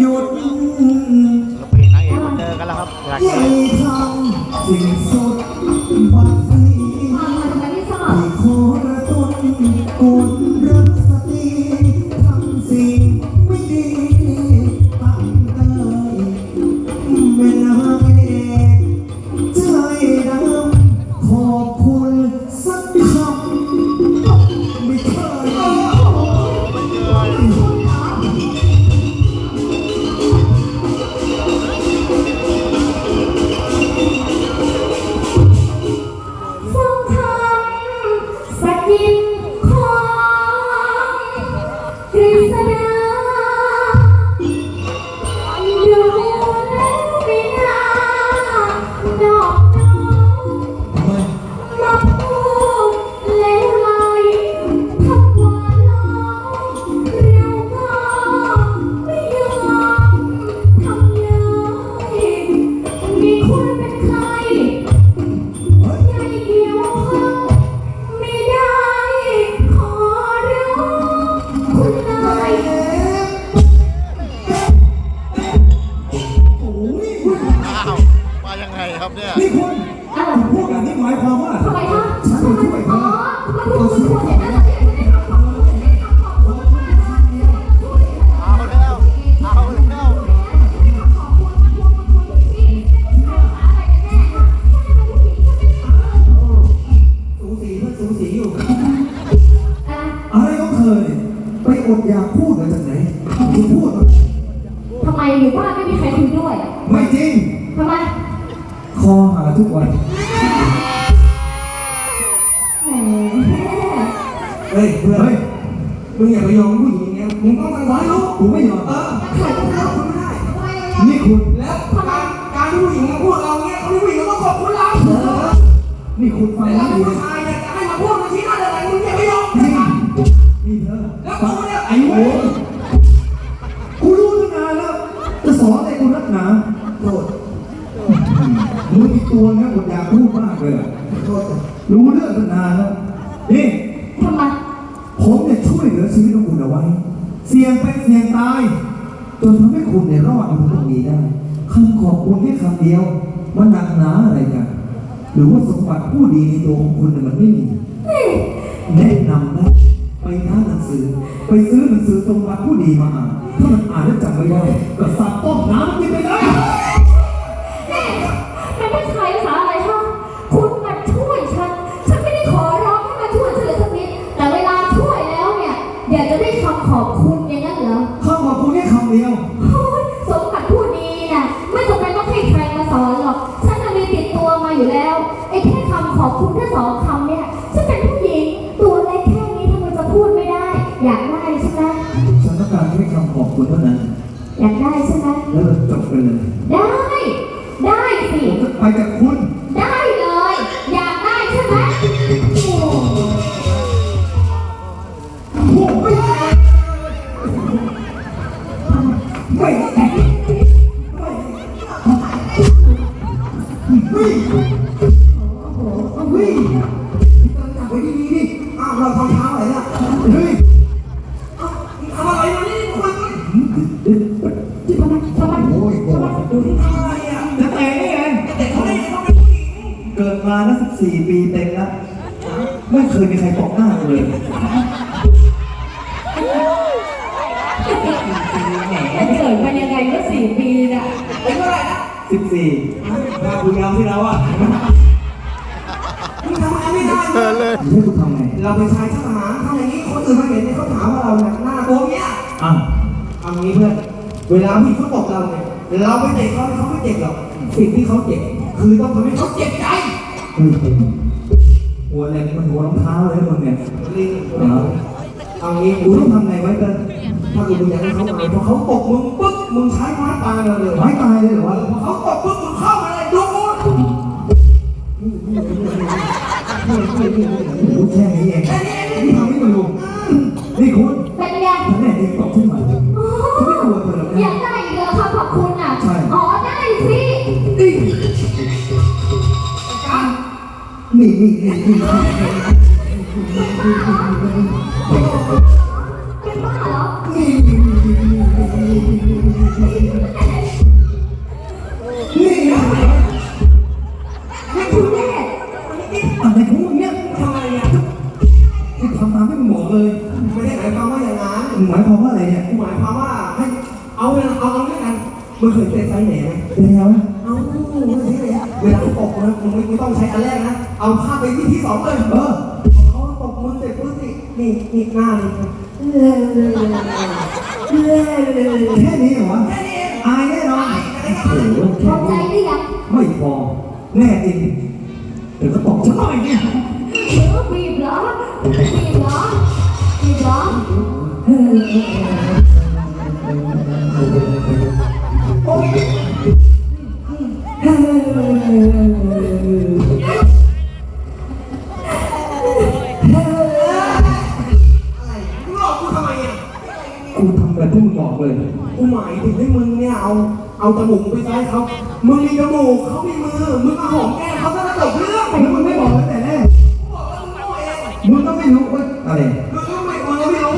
หยุดเพลงนางเอกมาเจอกันแล้วครับอยากใหญ่ ทุกวันแหมเฮ้ยเพื่อนเฮ้ยมึงอย่าไปยอมผู้หญิงอย่างเงี้ยมึงต้องทำร้ายลูกกูไม่ยอมเออใครก็ทำคุณไม่ได้ นี่คุณ แล้วการการที่ผู้หญิงมาพูดเราเงี้ยเขาที่ผู้หญิงเราต้องขอบคุณเราเออนี่คุณฟังแต่ให้เราเป็นดี ผู้ชาย ตัวนะอดอยากพูดมากเลยอะโทษรู้เรื่องตั้งนานแล้วนี่ ทำไมผมเนี่ยช่วยเหลือชีวิตของคุณเอาไว้ เสี่ยงเป็นเสี่ยงตาย จนทำให้คุณเนี่ยรอดมาถึงตรงนี้ได้คำขอบคุณแค่คำเดียว มันหนักหนาอะไรกัน หรือว่าสมบัติผู้ดีในตัวของคุณเนี่ยมันไม่มีแนะนำนะไปร้านหนังสือ ไปซื้อหนังสือสมบัติผู้ดีมาอ่านถ้ามันอ่านแล้วจำไม่ได้ก็สับต้มน้ำกินไปเลย เป็นผู้ชายภาษาอะไรคะคุณมาช่วยฉัน ฉันไม่ได้ขอร้องให้มาช่วยฉันเลยสักนิด แต่เวลาช่วยแล้วเนี่ย อยากจะได้คำขอบคุณอย่างนั้นเหรอคำขอบคุณแค่คำเดียว โอ๊ยสมบัติผู้ดีน่ะ ไม่จำเป็นต้องให้ใครมาสอนหรอก ฉันจะมีติดตัวมาอยู่แล้ว ไอ้แค่คำขอบคุณแค่สองคำเนี่ย ฉันเป็นผู้หญิง ตัวเล็กแค่นี้ทำไมจะพูดไม่ได้ อยากได้ใช่ไหมฉันต้องการแค่คำขอบคุณเท่านั้น อยากได้ใช่ไหมแล้วเราจบกันเลย ได้ได้ ไม่ไม่จับไว้ดีๆดิอ้าวเราทำเท้าอะไรเนี่ยเฮ้ยอ้าวมึงทำอะไรมานี่คุยกันทำไมทำไมโอ้ยโกรธดูที่ทำอะไรอะจะแต่งนี่ไงเด็กเขาได้ยังต้องเป็นผู้หญิงเกิดมาแล้วสิบสี่ปีเต็มแล้วไม่เคยมีใครตอกหน้าเลย สิบสี่พาคุณยามที่เราอะมึงทำอะไรไม่ได้เชิญเลยให้กูทำไงเราเป็นชายทหารทำอย่างนี้คนอื่นมาเห็นเนี่ยเขาถามว่าเราเนี่ยหน้าตัวเนี้ยอะเอางี้เพื่อน เวลาผู้หญิงเขาตกเราเนี่ยเราไม่เจ็บเขาเขาไม่เจ็บหรอกสิ่งที่เขาเจ็บคือต้องทำให้เขาเจ็บใจเฮ้ยหัวแรงนี่มันหัวรองเท้าเลยมึงเนี่ยลิงเอาเอางี้กูกูต้องทำไงไว้กันถ้ากูมึงอยากให้เขามาพอเขาตกมึงปุ๊บ มึงใช้ไม้ตายเราเลยไม้ตายเลยเหรอวะพอเขาตกปุ๊บมึงเข้ามาเลยดูกูโอ้โหแค่นี้เองนี่ทำให้มันรู้นี่คุณเป็นไงฉันแน่จริงตอบขึ้นมาฉันไม่กลัวเธอหรอกอนะยากได้อีกเหรอคะขอบคุณอะใช่อ๋อได้สินี่นี่นี่นี่เป็นบ้าเหรอนี่ มึงเคยเตะไฟแหนไหมเป็นไงวะเอาไม่ใช่เลยเวลาตกนะมึงไม่ต้องใช้อันแรกนะ เอาภาพไปที่ที่สองเลยเออเขาตกมือเสร็จปุ๊บนี่นี่นี่หน้านี่แค่นี้เหรอวะอายแน่นอนโอ้โหพอใจหรือยัง ไม่พอ แน่จริง เขามีมือ มึงมาหอมแก้มเขาซะแล้วจบเรื่องแล้วมึงไม่บอกตั้งแต่แรกกูบอกแล้วมึงโง่เองมึงก็ไม่รู้ว่าอะไร มึงก็ไม่มึงก็ไม่รู้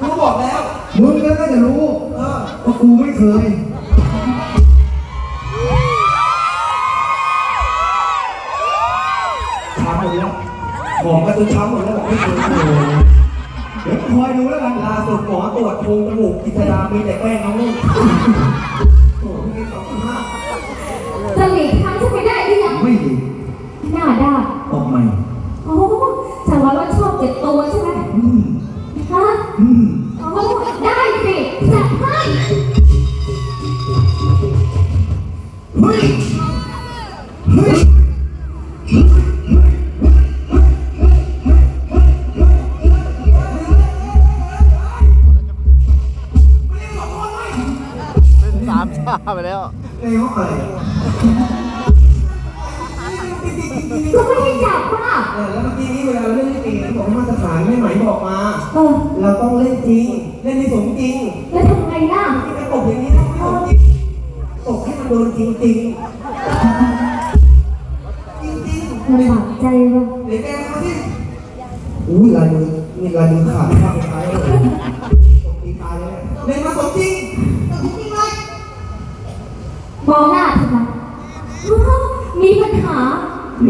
กูบอกแล้ว มึงก็น่าจะรู้เออว่ากูไม่เคย ช้ำหมดแล้วหอมกันจนช้ำหมดแล้วบอกไม่เคยเดี๋ยวคอยดูแล้วกันล่าสุดหมอตรวจโพรงจมูกกิจดามีแต่แป้งน้องนุ่ม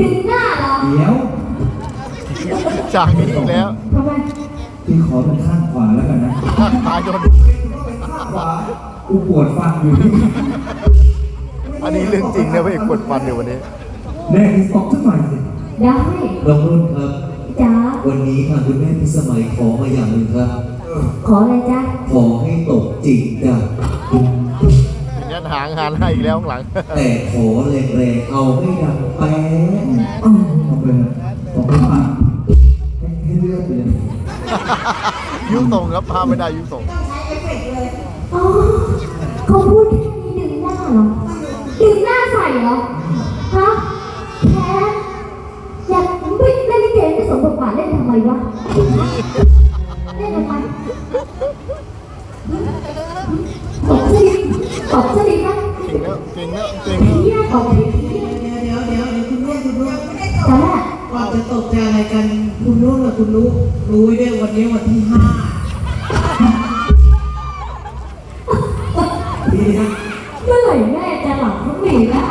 ดึงหน้าเหรอเดี๋ยวจากนี้อีกแล้วทำไมพี่ขอเป็นข้างขวาแล้วกันนะตายนต้องไปข้างขวากูปวดฟันอยู่นี่อันนี้เรื่องจริงนะพระเอกกดฟันอยู่วันนี้แน่ที่ตกสักหน่อยสิได้น้องนุ่นครับจ้าวันนี้ทางคุณแม่พิสมัยขอมาอย่างหนึ่งครับ ขออะไรจ้าขอให้ตกจริงจ้ะยันหางหานให้อีกแล้วข้างหลัง แต่ขอแรงๆเอาให้ดังแป๊ะ ยุส่งครับพาไม่ได้ยุส่งอ๋อเขาพูดแค่นี้ดึงหน้าเหรอ ดึงหน้าใส่เหรอ ฮะแพ้อยากไม่เล่นลิเกไม่สมบทบาทเล่นทำไมวะ เล่นทำไมตบสลิดตบสลิดไหมเก่งแล้วเก่งแล้วเก่งแล้ว ตกใจอะไรกันคุณนุ่นกับคุณนุรู้ไว้ด้วยวันนี้วันที่ห้าดีนะเมื่อไหร่แม่จะหลับทุกทีแล้ว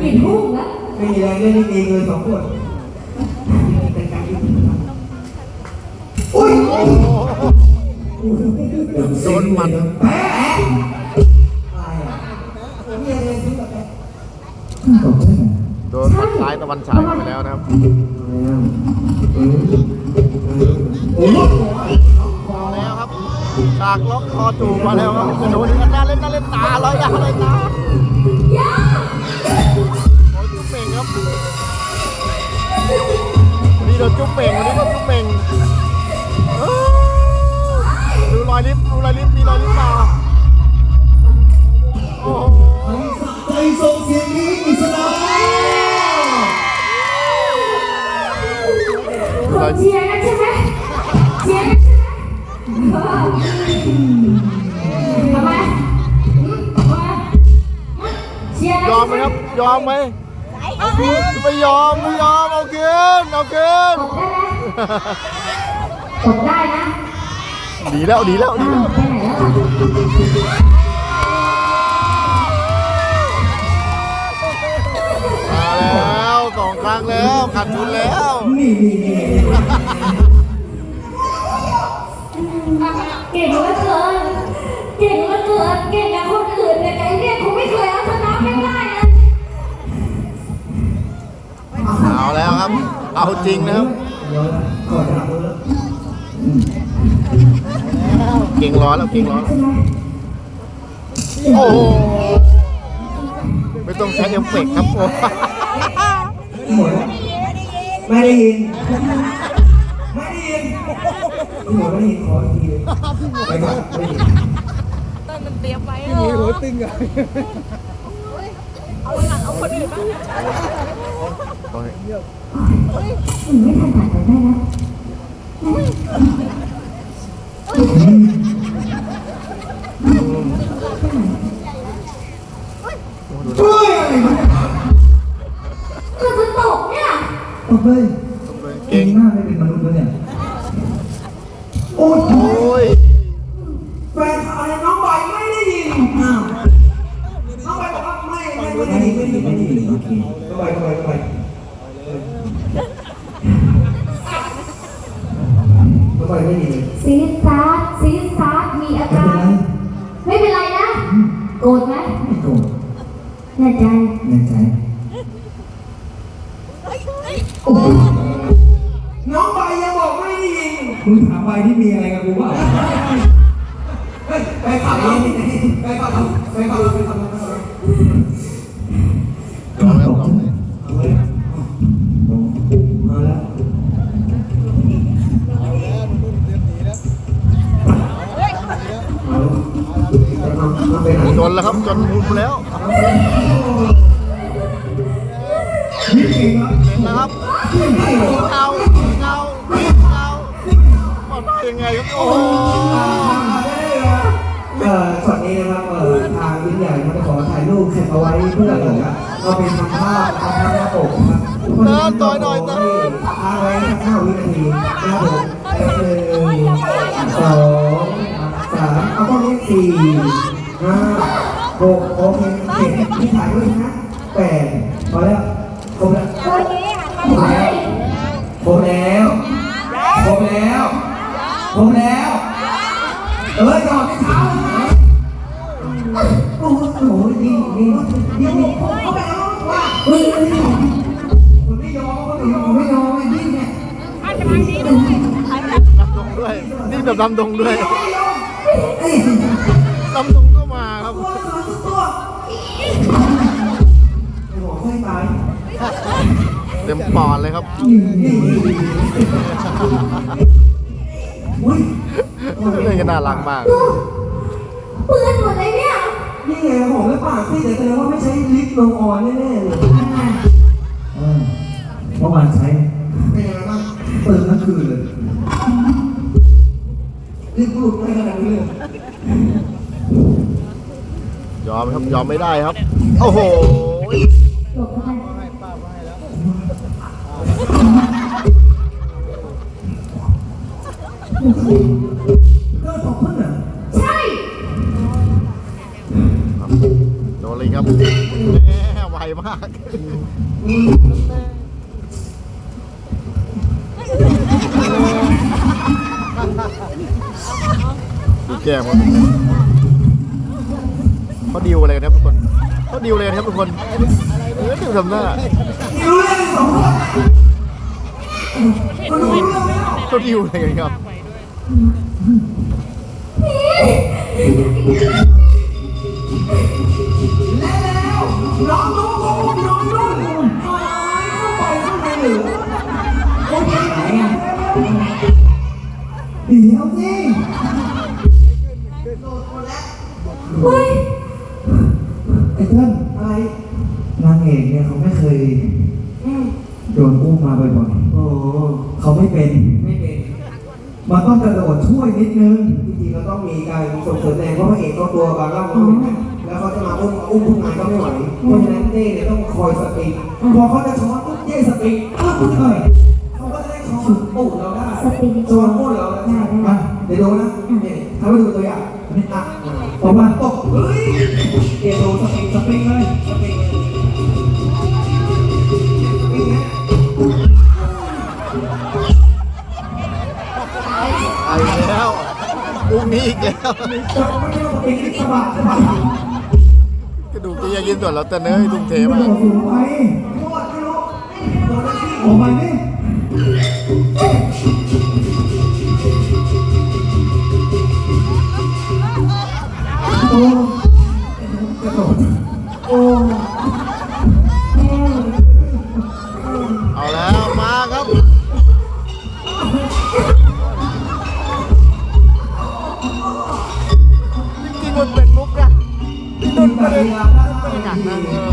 กี่ทุ่มแล้วไม่มีแรงเล่นลิเกเลยสองคนแต่การที่อุ้ยโอ้โหโดนหมัดแพ้ ซ้ายตะวันฉายไปแล้วนะครับมาแล้วครับฉากล็อกคอจูบมาแล้วครับกระโดดกันหน้าเล่นหน้าเล่นตาลอยหน้าลอยตาโอ้ยจุ๊บเป่งครับวันนี้โดนจุ๊บเป่งวันนี้โดนจุ๊บเป่งดูรอยลิฟดูรอยลิฟมีรอยลิฟมาโอ้โห เชียร์กันใช่ไหมเชียร์กันใช่ไหมเออทำไมอืมทำไมเชียร์กันยอมไหมครับ ยอมไหมไม่ยอมไม่ยอมเอาเกินเอาเกินตบได้ไหมตบได้นะดีแล้วดีแล้วดีอ้าวแล้ว ไปไหนแล้วล่ะ มากแล้วขาดทุนแล้วนี่เก่งเหลือเกินเก่งเหลือเกินเก่งกับคนอื่นแต่ไอ้เนี่ยกูไม่เคยเอาชนะไม่ได้เลยเอาแล้วครับ เอาจริงนะครับเก่งร้อนแล้วเก่งร้อนโอ้ไม่ต้องใช้เอฟเฟกต์ครับโอ้ หมดแล้วไม่ได้ยิน ไม่ได้ยินพี่หมอไม่ได้ยินขออีกทีเลยไปก่อนไม่ได้ยินอืมไม่ทันตัดกันได้นะช่วยอะไรมันคือ โอ้เฮ้ยเก่เก่งงมากเลยเป็นมนุษย์แล้วเนี่ย โอ้โหโอ้ยแฟนอะไรน้องใบไม่ได้ยินอ้าวน้องใบบอกว่าไม่ไม่ไม่ได้ยินไม่ได้ยินไม่ได้ยินโอเคน้องใบน้องใบน้องใบน้องใบไม่ได้ยินเลยซีดซาร์ดซีดซาร์ดมีอาไม่เป็นการไรไม่เป็นไรนะ โกรธไหมไม่โกรธแน่ใจแน่ใจ น้องใบยังบอกไม่ได้ยินมึงถามไปที่มีอะไรกับกูเปล่าเฮ้ยไปขับรถไปขับรถไปขับรถไปขับรถร้อนแล้วร้อนเลยมาแล้วมาไปไหนจนแล้วครับจนมุมแล้ว เอ่อช็อตนี้นะครับเอ่อทางยิ่งใหญ่เขาจะขอถ่ายรูปแคปเอาไว้เพื่อผมเราเป็นทำภาพทำภาพหน้าปกครับทางไว้ห้าวินาทีนะครับผมหนึ่งสองสามเอาต้องเลขสี่ห้าหกโอเคเจ็ดที่ถ่ายด้วยนะแปดพอแล้วครบแล้ววันนี้หันมาครบแล้วครบแล้วค รบแล้วเออจอดในเท้าโอ้โหโอ้โหนี่นี่นี่นี่เข้าไปเอาว่าเฮ้ยนี่ผมไม่ยอมเขาไม่ยอมผมไม่ยอมไอ้นี่เนี่ยดำดงด้วยนี่แบบดำดงด้วยดำดงก็มาครับตัวตัวตัวไส้ตายเต็มปอดเลยครับ รักมากดูปืนหมดเลยเนี่ยนี่ไงผมไม่ปากซี่แต่แสดงว่าไม่ใช้ลิฟต์ลงออนแน่ๆเลยเออเมื่อวานใช้เป็นยังไงบ้างเปิดทั้งคืนเลยรีบพูดไม่ขนาดนี้เลยยอมครับยอมไม่ได้ครับ โอ้โหจบแล้วเลิกตกขึ้นเหรอ ใช่ โดนเลยครับแมากดูแก้มครับเขาดิวอะไรกันครับทุกคนเขาดิวอะไรกันครับทุกคนเออดิวทำหน้ารู้เรื่องสองคนเขาดิวอะไรกันครับและแล้ว น้องนุ่งน้องนุ่งหายเข้าไปข้างในหรือโอเคไหนอะเดี๋ยวสิเฮ้ยไอ้เพื่อนอะไรนางเอกเนี่ยเขาไม่เคยโดนอุ้มมาบ่อยๆโอ้เขาไม่เป็นไม่เป็นมันต้องกระโดดช่วยนิดนึงจริงๆเราต้องมีการส่งเสริมแรงเพราะพระเอกก็ตัวบางร่างเขาเป็น แล้วเขาจะมาอุ้มอุ้มทุกงานก็ไม่ไหวเพราะฉะนั้นเต้เนี่ยต้องคอยสติพอเขาจะช้อนปุ๊บเย้สติอ้คุณเอ้ยเขาก็จะได้ช้อนปุ๊บเราได้สติช้อนปุ่บเราได้มาเดี๋ยวดูนะเนี่ยทำให้ดูตัวอย่างนี่อ่ออกมาตกเฮ้ยเดี๋ยวดูสติสติเลยสติอีกแล้วพรุ่งนี้อีกแล้ว รดูกที่จะยินส่วนเราแต่เนื้อให้ทุ่มเทมากโอ้ 嗯。